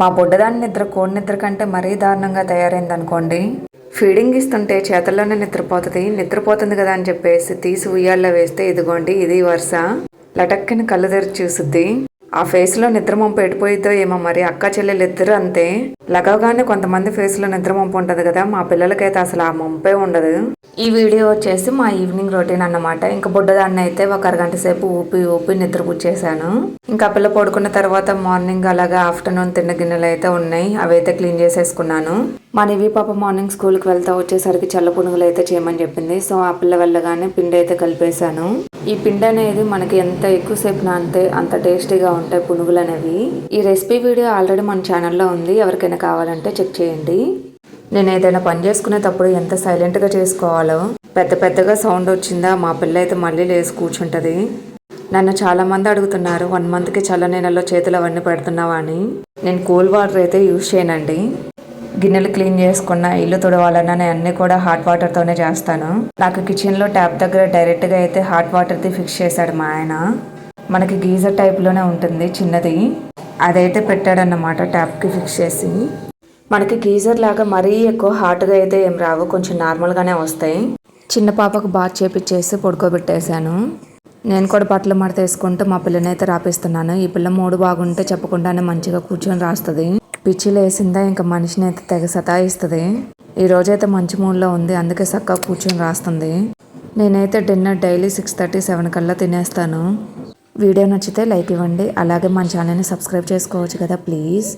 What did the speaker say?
మా బుడ్డదాని నిద్ర కోడి నిద్ర కంటే మరీ దారుణంగా తయారైంది అనుకోండి ఫీడింగ్ ఇస్తుంటే చేతుల్లోనే నిద్రపోతుంది. నిద్రపోతుంది కదా అని చెప్పేసి తీసి ఉయ్యాల్లో వేస్తే ఇదిగోండి ఇది వరుస. లటక్కిన కళ్ళు తెరిచి చూసుద్ది. ఆ ఫేస్లో నిద్రమంపు ఎడిపోయిద్దో ఏమో మరి అక్క చెల్లెలు ఇద్దరు అంతే. లగవగానే కొంతమంది ఫేస్లో నిద్రమంపు ఉంటుంది కదా మా పిల్లలకైతే అసలు ఆ మంపే ఉండదు. ఈ వీడియో వచ్చేసి మా ఈవినింగ్ రొటీన్ అన్నమాట. ఇంకా బుడ్డదాన్ని అయితే ఒక అరగంట సేపు ఊపి ఊపి నిద్రపుచ్చేసాను ఇంకా పిల్ల పడుకున్న తర్వాత మార్నింగ్ అలాగే ఆఫ్టర్నూన్ తిన్న గిన్నెలు అయితే ఉన్నాయి అవి అయితే క్లీన్ చేసేసుకున్నాను. మా నివి పాప మార్నింగ్ స్కూల్కి వెళ్తా వచ్చేసరికి చల్ల పునుగులు అయితే చేయమని చెప్పింది. సో ఆ పిల్ల వెళ్ళగానే పిండి అయితే కలిపేశాను. ఈ పిండి అనేది మనకి ఎంత ఎక్కువసేపు నానితే అంత టేస్టీగా ఉంటాయి పునుగులు అనేవి. ఈ రెసిపీ వీడియో ఆల్రెడీ మన ఛానల్లో ఉంది. ఎవరికైనా కావాలంటే చెక్ చేయండి. నేను ఏదైనా పని చేసుకునేటప్పుడు ఎంత సైలెంట్గా చేసుకోవాలో పెద్ద పెద్దగా సౌండ్ వచ్చిందా మా పిల్ల అయితే మళ్ళీ లేచి కూర్చుంటుంది. నన్ను చాలా మంది అడుగుతున్నారు వన్ మంత్కి చల్ల నీళ్ళలో చేతులు అవన్నీ పెడుతున్నావా అని. నేను కూల్ వాటర్ అయితే యూజ్ చేయనండి. గిన్నెలు క్లీన్ చేసుకున్న ఇల్లు తుడవాలన్నా నేను అన్ని కూడా హాట్ వాటర్తోనే చేస్తాను. నాకు కిచెన్లో ట్యాప్ దగ్గర డైరెక్ట్గా అయితే హాట్ వాటర్ది ఫిక్స్ చేశాడు మా ఆయన. మనకి గీజర్ టైప్లోనే ఉంటుంది చిన్నది. అదైతే పెట్టాడన్నమాట ట్యాప్కి ఫిక్స్ చేసి. మనకి గీజర్ లాగా మరీ ఎక్కువ హాట్గా అయితే ఏం రావు కొంచెం నార్మల్గానే వస్తాయి. చిన్న పాపకు బాత్ చేపిచ్చేసి పడుకోబెట్టేశాను. నేను కూడా బట్టలు మడత వేసుకుంటూ మా పిల్లని అయితే రాపిస్తున్నాను. ఈ పిల్ల మూడు బాగుంటే చెప్పకుండానే మంచిగా కూర్చొని రాస్తుంది. పిచ్చి లేసిందా ఇంకా మనిషిని అయితే తెగ సతాయిస్తుంది. ఈరోజైతే మంచి మూడ్లో ఉంది అందుకే చక్కగా కూర్చొని రాస్తుంది. నేనైతే dinner daily six thirty seven కల్లా తినేస్తాను. వీడియో నచ్చితే లైక్ ఇవ్వండి అలాగే మన ఛానల్ని సబ్స్క్రైబ్ చేసుకోవచ్చు కదా ప్లీజ్.